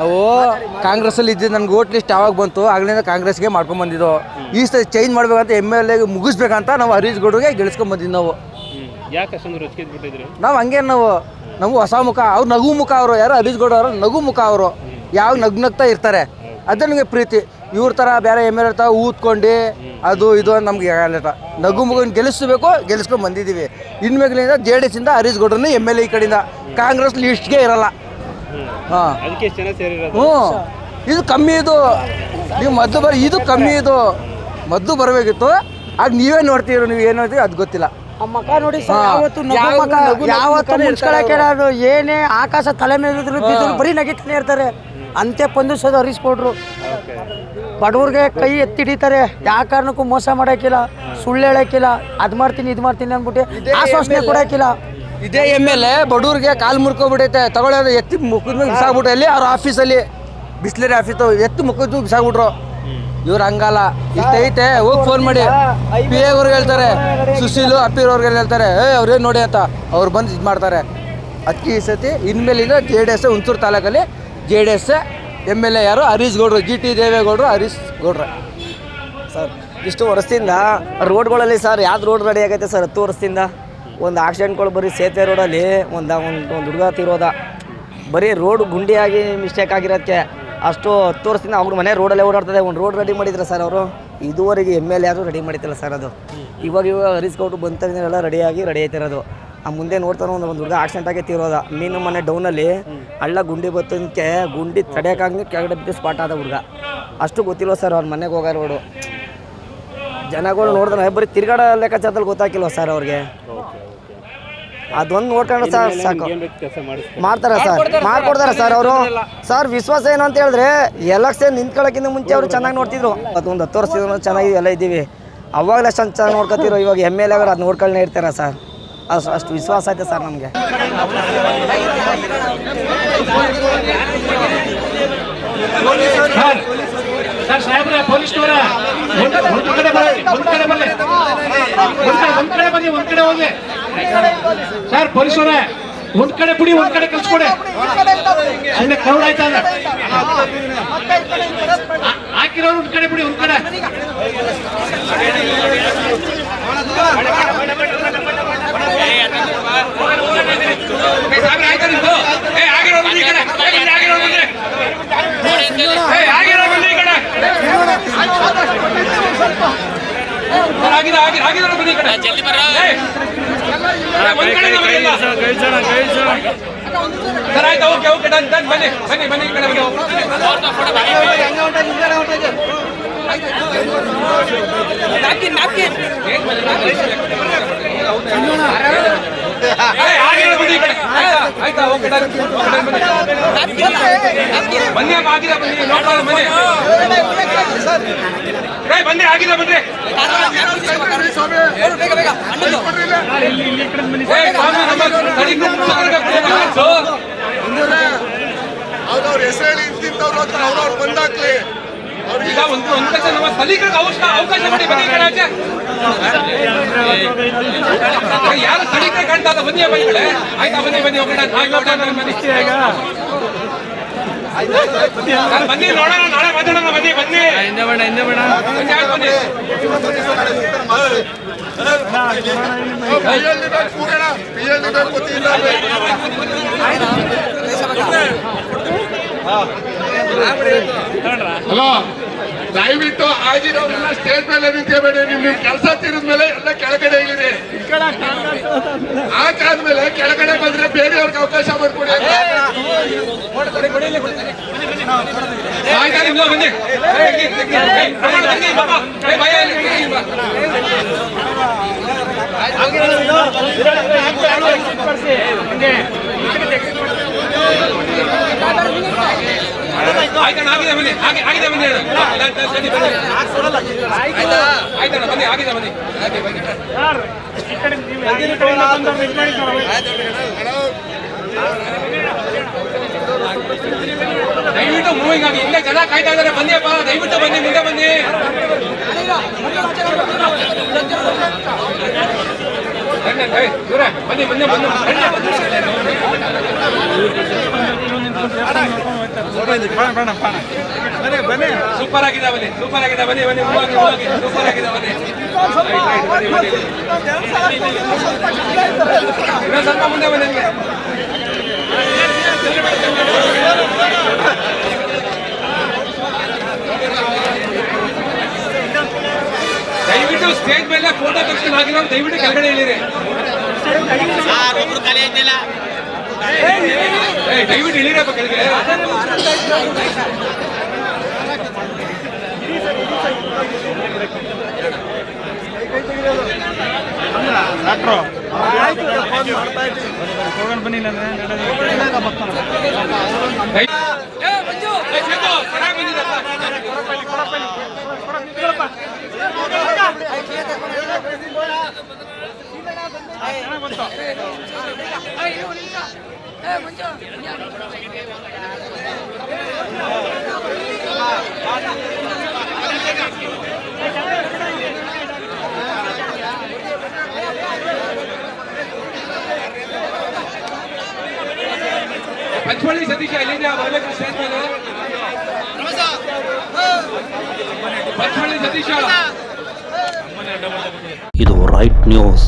ನಾವು ಕಾಂಗ್ರೆಸ್ ಅಲ್ಲಿ ಇದ್ದಿದ್ದು ನನ್ಗೆ ಓಟ್ ಲಿಸ್ಟ್ ಯಾವಾಗ ಬಂತು ಆಗ್ಲಿಂದ ಕಾಂಗ್ರೆಸ್ಗೆ ಮಾಡ್ಕೊಂಡ್ ಬಂದಿದ್ದು. ಈ ಸರ್ ಚೇಂಜ್ ಮಾಡ್ಬೇಕಂತ ಎಂ ಎಲ್ ಎ ಮುಗಿಸ್ಬೇಕಂತ ನಾವು ಹರೀಶ್ ಗೌಡ್ರಿಗೆ ಗೆಲ್ಸ್ಕೊಂಡ್ ಬಂದಿದ್ದು ನಾವು. ಯಾಕೆ ಅಷ್ಟೊಂದು ನಾವು ಹಂಗೆ ನಾವು ನಾವು ಹೊಸ ಮುಖ ಅವ್ರು ನಗು ಮುಖ ಅವರು ಯಾರು ಹರೀಶ್ ಗೌಡ ಅವರು ನಗು ಮುಖ ಅವರು. ಯಾವ ನಗ್ನಗ್ತಾ ಇರ್ತಾರೆ. ಅದೇ ನಮಗೆ ಪ್ರೀತಿ. ಇವ್ರ ಥರ ಬೇರೆ ಎಂ ಎಲ್ ಎ ಊದ್ಕೊಂಡು ಅದು ಇದು ಅಂತ ನಮ್ಗೆ ಆಗಲ್ಲ ನಗು ಮುಖನ ಗೆಲ್ಲಿಸ್ಬೇಕು ಗೆಲ್ಲಿಸ್ಕೊಂಡು ಬಂದಿದೀವಿ ಇನ್ಮೇಲಿಂದ ಜೆ ಡಿ ಇಂದ ಹರೀಶ್ ಗೌಡ್ರನ್ನ ಎಂ ಎಲ್ ಎ ಈ ಕಡೆಯಿಂದ. ಕಾಂಗ್ರೆಸ್ ಲಿಸ್ಟ್ಗೆ ಇರಲ್ಲ. ಹಾಂ. ಅದಕ್ಕೆ ಎಷ್ಟು ಜನ ಸೇರಿರೋದು? ಹ್ಞೂ. ಇದು ಕಮ್ಮಿ ಇದು. ನೀವು ಮದ್ದು ಬರ ಇದು ಕಮ್ಮಿ ಇದು. ಮದ್ದು ಬರಬೇಕಿತ್ತು. ಆಗ ನೀವೇ ನೋಡ್ತೀರ ನೀವು ಏನು ಹೇಳ್ತೀವಿ ಅದು ಗೊತ್ತಿಲ್ಲ. ಆ ಮಕ ನೋಡಿ ಸರ್ ಹಾ. ಯಾವತ್ತು ನಗು ಯಾವಾಗ್ಲೂ ಮಕ ನಗು ನಗು ಯಾವತ್ತು ಮುಖನೇ ಮುಚ್ಕೊಳಕ್ಕೆ ಇರ್ತಾರೆ ಅದು ಏನೇ ಆಕಾಶ ತಲೆ ಮೇಲೆ ಇದ್ರು ಬರೀ ನಗಿತಾನೆ ಇರ್ತಾರೆ. ಅಂತೆ ಪಂದಿಸೋದು ಹರೀಶ್ ಕೊಡ್ರು ಓಕೆ. ಬಡವ್ರಿಗೆ ಕೈ ಎತ್ತಿಡಿತಾರೆ ಯಾವ ಕಾರಣಕ್ಕೂ ಮೋಸ ಮಾಡಕ್ಕಿಲ್ಲ. ಸುಳ್ಳು ಹೇಳಕ್ಕಿಲ್ಲ. ಅದ್ ಮಾಡ್ತೀನಿ ಇದು ಮಾಡ್ತೀನಿ ಅಂದ್ಬಿಟ್ಟು ಆಶ್ವಾಸನೆ ಕೊಡಕ್ಕಿಲ್ಲ. ಇದೇ ಎಂ ಎಲ್ ಎ, ಬಡವ್ರಿಗೆ ಕಾಲು ಮುರ್ಕೊಬಿಟ್ಟೈತೆ ತಗೊಳ್ಳೋದು ಎತ್ತಿ ಮುಖದ ಮೇಲೆ ಬಿಸಾಕ್ಬಿಟ್ರು. ಅಲ್ಲಿ ಅವ್ರ ಆಫೀಸಲ್ಲಿ ಬಿಸ್ಲರಿ ಆಫೀಸ್ ಎತ್ತು ಮುಖದ್ದು ಬಿಸಾಕ್ಬಿಟ್ರು. ಇವ್ರು ಹಂಗಲ್ಲ. ಇಷ್ಟೈತೆ, ಹೋಗಿ ಫೋನ್ ಮಾಡಿ. ಪಿ ಎವ್ರಿಗೆ ಹೇಳ್ತಾರೆ, ಸುಶೀಲು ಅಪ್ಪಿರೋರ್ಗೆ ಹೇಳ್ತಾರೆ, ಏ ಅವ್ರೇನು ನೋಡಿ ಅಂತ. ಅವ್ರು ಬಂದು ಇದು ಮಾಡ್ತಾರೆ. ಅದಕ್ಕೆ ಈ ಸತಿ, ಇನ್ಮೇಲಿಂದ ಜೆ ಡಿ ಎಸ್ ಹುಣಸೂರು ತಾಲೂಕಲ್ಲಿ J D S M L A ಯಾರು? ಹರೀಶ್ ಗೌಡ್ರು, ಜಿ ಟಿ ದೇವೇಗೌಡರು, ಹರೀಶ್ ಗೌಡ್ರೆ. ಸರ್, ಇಷ್ಟು ವರ್ಷದಿಂದ ರೋಡ್ಗಳಲ್ಲಿ ಸರ್, ಯಾವ್ದು ರೋಡ್ ರೆಡಿ ಆಗೈತೆ ಸರ್, ಹತ್ತು ವರ್ಷದಿಂದ? ಒಂದು ಆಕ್ಸಿಡೆಂಟ್ಗಳು ಬರೀ ಸೇತುವೆ ರೋಡಲ್ಲಿ, ಒಂದು ಒಂದು ಒಂದು ಹುಡುಗ ತಿರೋದ. ಬರೀ ರೋಡ್ ಗುಂಡಿಯಾಗಿ ಮಿಸ್ಟೇಕ್ ಆಗಿರೋದಕ್ಕೆ ಅಷ್ಟು ಹತ್ತು ವರ್ಷದಿಂದ ಅವ್ರ ಮನೆ ರೋಡಲ್ಲೇ ಓಡಾಡ್ತದೆ. ಒಂದು ರೋಡ್ ರೆಡಿ ಮಾಡಿದ್ರೆ ಸರ್ ಅವರು? ಇದುವರೆಗೆ ಎಂ ಎಲ್ ಯಾರು ರೆಡಿ ಮಾಡಿತಿಲ್ಲ ಸರ್ ಅದು. ಇವಾಗ ಇವಾಗ ಗೌಡ್ರು ಬಂತಾಗಿನೆಲ್ಲ ರೆಡಿಯಾಗಿ ರೆಡಿ ಆಯ್ತಿರೋದು ಆ ಮುಂದೆ ನೋಡ್ತಾನೆ ಒಂದು ಒಂದು ಹುಡುಗ ಆಕ್ಸಿಡೆಂಟ್ ಆಗಿ ತೀರೋದ. ಮೀನು ಮನೆ ಡೌನಲ್ಲಿ ಹಳ್ಳ ಗುಂಡಿ ಬತ್ತಂತೆ ಗುಂಡಿ ತಡೆಯೋಕ್ಕಾಗಿ ಕೆಳಗಡೆ ಬಿದ್ದು ಸ್ಪಾಟ್ ಆದ ಹುಡುಗ. ಅಷ್ಟು ಗೊತ್ತಿಲ್ಲ ಸರ್ ಅವ್ರ ಮನೆಗೆ ಹೋಗೋ ರೋಡು ಜನಗಳು ನೋಡಿದ್ರೆ ಬರೀ ತಿರ್ಗಾಡ ಲೆಕ್ಕಾಚಾರದಲ್ಲಿ ಗೊತ್ತಾಗಿಲ್ವ ಸರ್ ಅವ್ರಿಗೆ? ಅದೊಂದು ನೋಡ್ಕೊಂಡ್ರೆ ಸರ್ ಸಾಕು. ಮಾಡ್ತಾರೆ ಸರ್. ಮಾಡ್ಕೊಡ್ತಾರೆ ಸರ್ ಅವರು. ಸರ್ ವಿಶ್ವಾಸ ಏನು ಅಂತ ಹೇಳಿದ್ರೆ ಎಲೆಕ್ಷನ್ ನಿಂತ್ಕೊಳ್ಳೋಕ್ಕಿಂತ ಮುಂಚೆ ಅವರು ಚೆನ್ನಾಗಿ ನೋಡ್ತಿದ್ರು. ಅದೊಂದು ಹತ್ತು ವರ್ಷದಿಂದ ಚೆನ್ನಾಗಿ ಎಲ್ಲ ಇದ್ದೀವಿ. ಅವಾಗಲೇ ಅಷ್ಟು ಚೆನ್ನಾಗಿ ನೋಡ್ಕೊತಿರೋ ಇವಾಗ ಎಂ ಎಲ್ ಎಗಳು ಅದು ನೋಡ್ಕೊಳ್ಳೇ ಇರ್ತಾರೆ ಸರ್. ಅಷ್ಟು ಅಷ್ಟು ವಿಶ್ವಾಸ ಐತೆ ಸರ್ ನಮಗೆ. ಸರ್ ಸಾಹೇಬ್ರೆ ಪೊಲೀಸ್ನವರ ಒಂದ್ ಒಂದ್ ಕಡೆ ಬರಲಿ ಒಂದು ಕಡೆ ಬರ್ರಿ. ಒಂದ್ ಕಡೆ ಕಡೆ ಸರ್ ಪರಿಸರ ಒಂದ್ ಕಡೆ ಬಿಡಿ ಒಂದ್ ಕಡೆ ಕಲ್ಸ್ಕೊಡೆ ಸುಮ್ಮನೆ ಕ್ರೌಡ್ ಆಯ್ತಾ ಹಾಕಿರೋರು ಒಂದ್ ಕಡೆ. ಬಿಡಿ ಒಂದ್ ಕಡೆ. ಬನ್ನಿ ಅಮ್ಮ, ಆಗಿದೆ ಬನ್ನಿ ನೋಡ್ಕೊಳ್ಳಿ ಬನ್ನಿ ಏ, ಬನ್ನಿ. ಆಗಿದೆ ಬನ್ನಿ ಏ, ಸ್ವಾಮಿ, ನಮ್ಮ ತಡಿ ಬನ್ನಿ ಅವ್ರವ್ರ ಹೆಸರು ಹೇಳಿ ಇಂತಿಂತವ್ರು ಹತ್ರ ಅವ್ರವ್ರು ಬಂದಾಕ್ಲಿ ಅವ್ರಿಗೆ ಈಗ ಒಂದು ಒಂದು ನಮ್ಮ ಸ್ಥಳೀಕರಿಗೆ ಅವಕಾಶ ಅವಕಾಶ ಮಾಡಿ ಬನ್ನಿ ಕಡೆ ಯಾರು ಸ್ಥಳೀಕರ ಕಾಣ್ತಾ ಬನ್ನಿ ಬನ್ನಿ ಆಯ್ತಾ ಬನ್ನಿ ಬನ್ನಿ ಹೋಗೋಣ ಬನ್ನಿ. ಬನ್ನಿ ನೋಡೋಣ ನಾಳೆ ಮಾತಾಡೋಣ ಬನ್ನಿ ಬನ್ನಿ. ಹಿಂದೆ ಬೇಡ ಹಿಂದೆ ಬೇಡ ಹಲೋ ದಯವಿಟ್ಟು ಆಗಿರೋರೆಲ್ಲ ಸ್ಟೇಜ್ ಮೇಲೆ ನಿಂತ್ಕೋಬೇಡಿ. ನಿಮ್ ನಿಮ್ ಕೆಲಸ ತೀರಿದ್ಮೇಲೆ ಎಲ್ಲ ಕೆಳಗಡೆ ಇಳಿರಿ. ಹಾಕಾದ್ಮೇಲೆ ಕೆಳಗಡೆ ಬಂದ್ರೆ ಬೇರೆಯವ್ರಿಗೆ ಅವಕಾಶ ಮಾಡ್ಕೊಡಿ ಆಗಿದೆ ಬನ್ನಿ. ಹಾಗೆ ಆಗಿದೆ ಬನ್ನಿ. ಆಯ್ತಾ? ಆಯ್ತಣ್ಣ ಬನ್ನಿ ಆಗಿದೆ ಬನ್ನಿ. ಆಗಿದೆ ಬನ್ನಿ. ದಯವಿಟ್ಟು ಮೂವಿಂಗ್ ಆಗಿ ಇಲ್ಲೇ ಜನ ಕಾಯ್ತಾ ಇದಾರೆ ಬನ್ನಿಯಪ್ಪ ದಯವಿಟ್ಟು ಬನ್ನಿ. ಮುಂದೆ ಬನ್ನಿ. ಬನ್ನಿ ಬನ್ನಿ ಬನ್ನಿ. ಸೂಪರ್ ಆಗಿದೆ, ಬನ್ನಿ. ಸೂಪರ್ ಆಗಿದೆ, ಬನ್ನಿ ಬನ್ನಿ. ಹೋಗಿ ಸೂಪರ್ ಆಗಿದೆ, ಬನ್ನಿ. ಇನ್ನೊಂದು ಸ್ವಲ್ಪ ಮುಂದೆ ಬನ್ನಿ ನಿಮಗೆ ದಯವಿಟ್ಟು ಸ್ಟೇಜ್ ಮೇಲೆ ಫೋಟೋ ತೆಗೆದು ಆಗಿರೋ ದಯವಿಟ್ಟು ಕೆಳಗಡೆ ಇಳಿರಿ. ದಯವಿಟ್ಟು ಇಳಿರಪ್ಪ ಕೆಳಗಡೆ. ಏ, ಚಂದು, ಚೆನ್ನಾಗ್ ಬಂದಿದೆಪ್ಪ. ಪಂಚಮಳ್ಳಿ ಸತೀಶ ಎಲ್ಲಿದೆ ಬರ್ಬೇಕು ಸ್ಟೇಜ್ ಮೇಲೆ ಪಂಚಮಳ್ಳಿ ಸತೀಶ ಇದು ರೈಟ್ ನ್ಯೂಸ್.